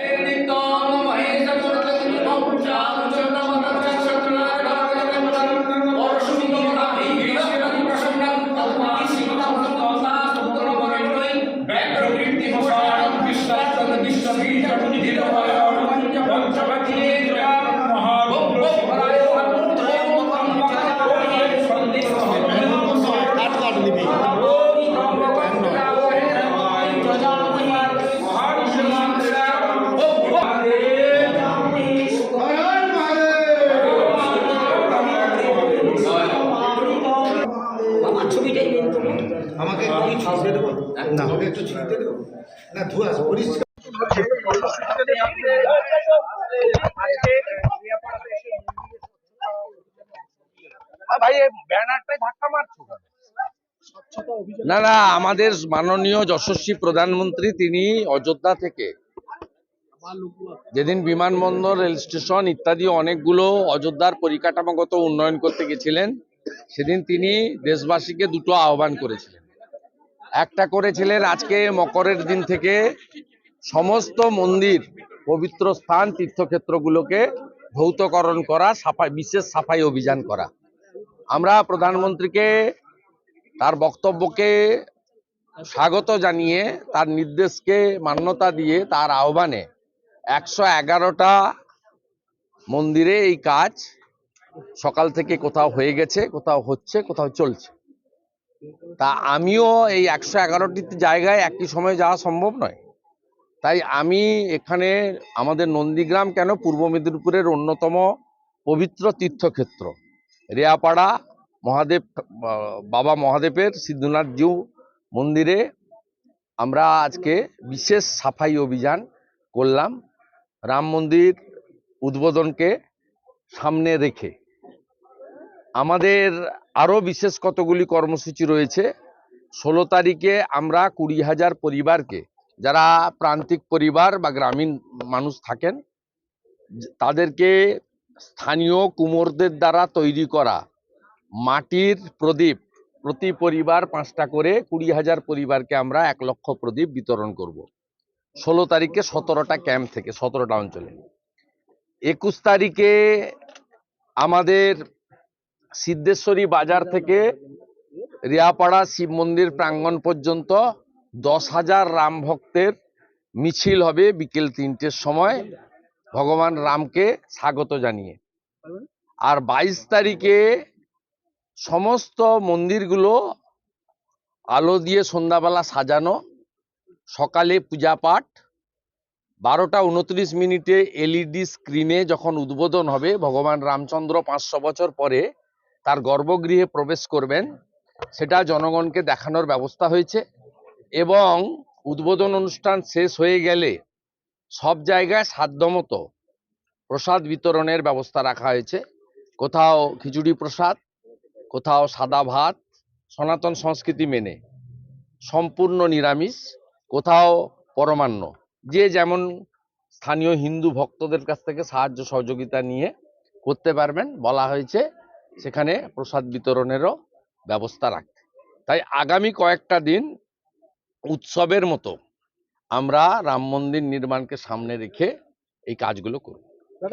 বাবা ছিঁড়তে দেবো? না। একটু ছিঁড়তে দেবো? না ধোয়া পরিষ্কার। ভাই ব্যানারটাই ধাক্কা মারছো না না আমাদের মাননীয় যশস্বী প্রধানমন্ত্রী তিনি অযোধ্যা থেকে। যেদিন বিমানবন্দর রেল স্টেশন ইত্যাদি অনেকগুলো অযোধ্যার পরিকাঠামোগত উন্নয়ন করতে গেছিলেন সেদিন তিনি দেশবাসীকে দুটো আহ্বান করেছিলেন। একটা করেছিলেন আজকে মকরের দিন থেকে সমস্ত মন্দির, পবিত্র স্থান, তীর্থক্ষেত্রগুলোকে ভৌতকরণ করা, সাফাই, বিশেষ সাফাই অভিযান করা। আমরা প্রধানমন্ত্রীকে, তার বক্তব্যকে স্বাগত জানিয়ে, তার নির্দেশকে মান্যতা দিয়ে, তার আহ্বানে একশো এগারোটা মন্দিরে এই কাজ সকাল থেকে কোথাও হয়ে গেছে, কোথাও হচ্ছে, কোথাও চলছে। তা আমিও এই একশো এগারোটি জায়গায় একই সময় যাওয়া সম্ভব নয়। তাই আমি এখানে আমাদের নন্দীগ্রাম কেন পূর্ব মেদিনীপুরের অন্যতম পবিত্র তীর্থক্ষেত্র? রেয়াপাড়া মহাদেব, বাবা মহাদেবের সিদ্ধনাথ জিউ মন্দিরে আমরা আজকে বিশেষ সাফাই অভিযান করলাম। রাম মন্দির উদ্বোধনকে সামনে রেখে। আমাদের আরও বিশেষ কতগুলি কর্মসূচি রয়েছে? ষোলো তারিখে আমরা কুড়ি হাজার পরিবারকে, যারা প্রান্তিক পরিবার বা গ্রামীণ মানুষ থাকেন, তাদেরকে স্থানীয় কুমোরদের দ্বারা তৈরি করা মাটির প্রদীপ প্রতি পরিবার পাঁচটা করে কুড়ি হাজার পরিবারকে আমরা এক লক্ষ প্রদীপ বিতরণ করব। ষোলো তারিখে সতেরোটা ক্যাম্প থেকে, সতেরোটা অঞ্চলে। একুশ তারিখে আমাদের সিদ্ধেশ্বরী বাজার থেকে রিয়াপাড়া শিব মন্দির প্রাঙ্গণ পর্যন্ত দশ হাজার রাম ভক্তের মিছিল হবে বিকেল তিনটের সময়। ভগবান রামকে স্বাগত জানিয়ে। আর বাইশ তারিখে সমস্ত মন্দিরগুলো আলো দিয়ে সন্ধ্যাবেলা সাজানো। সকালে পূজা পাঠ। বারোটা উনত্রিশ মিনিটে এলইডি স্ক্রিনে যখন উদ্বোধন হবে, ভগবান রামচন্দ্র পাঁচশো বছর পরে তার গর্ভগৃহে প্রবেশ করবেন, সেটা জনগণকে দেখানোর ব্যবস্থা হয়েছে এবং উদ্বোধন অনুষ্ঠান শেষ হয়ে গেলে সব জায়গায় সাধ্যমতো প্রসাদ বিতরণের ব্যবস্থা রাখা হয়েছে। কোথাও খিচুড়ি প্রসাদ, কোথাও সাদা ভাত, সনাতন সংস্কৃতি মেনে। সম্পূর্ণ নিরামিষ, কোথাও পরমান্ন। যে যেমন স্থানীয় হিন্দু ভক্তদের কাছ থেকে সাহায্য সহযোগিতা নিয়ে করতে পারবেন বলা হয়েছে। সেখানে প্রসাদ বিতরণেরও ব্যবস্থা রাখতে তাই আগামী কয়েকটা দিন উৎসবের মতো আমরা রাম মন্দির নির্মাণকে সামনে রেখে এই কাজগুলো করব।